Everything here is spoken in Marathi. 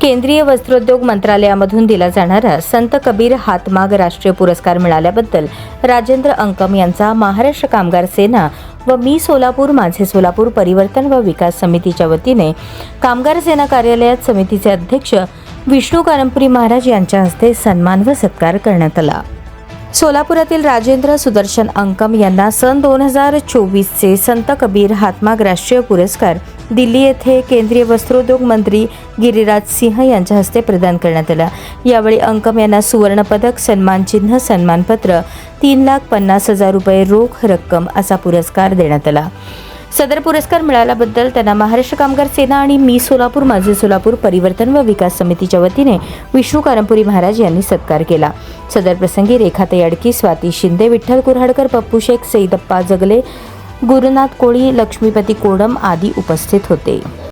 केंद्रीय वस्त्रोद्योग मंत्रालयामधून दिला जाणारा संत कबीर हातमाग राष्ट्रीय पुरस्कार मिळाल्याबद्दल राजेंद्र अंकम यांचा महाराष्ट्र कामगार सेना व मी सोलापूर माझे सोलापूर परिवर्तन व विकास समितीच्या वतीने कामगार सेना कार्यालयात समितीचे अध्यक्ष विष्णू कारंपुरी महाराज यांच्या हस्ते सन्मान व सत्कार करण्यात आला. सोलापुरातील राजेंद्र सुदर्शन अंकम यांना सन दोन हजार चोवीसचे संत कबीर हातमाग राष्ट्रीय पुरस्कार दिल्ली येथे केंद्रीय वस्त्रोद्योग मंत्री गिरिराज सिंह यांच्या हस्ते प्रदान करण्यात आला. यावेळी अंकम यांना सुवर्णपदक सन्मानचिन्ह सन्मानपत्र तीन लाख पन्नास हजार रुपये रोख रक्कम असा पुरस्कार देण्यात आला. सदर पुरस्कार मिळाल्याबद्दल त्यांना महाराष्ट्र कामगार सेना आणि मी सोलापूर माझे सोलापूर परिवर्तन व विकास समितीच्या वतीने विष्णू कारंपुरी महाराज यांनी सत्कार केला. सदर प्रसंगी रेखाताई अडकी स्वाती शिंदे विठ्ठल कुऱ्हाडकर पप्पू शेख सईदप्पा जगले गुरुनाथ कोळी लक्ष्मीपती कोडम आदी उपस्थित होते.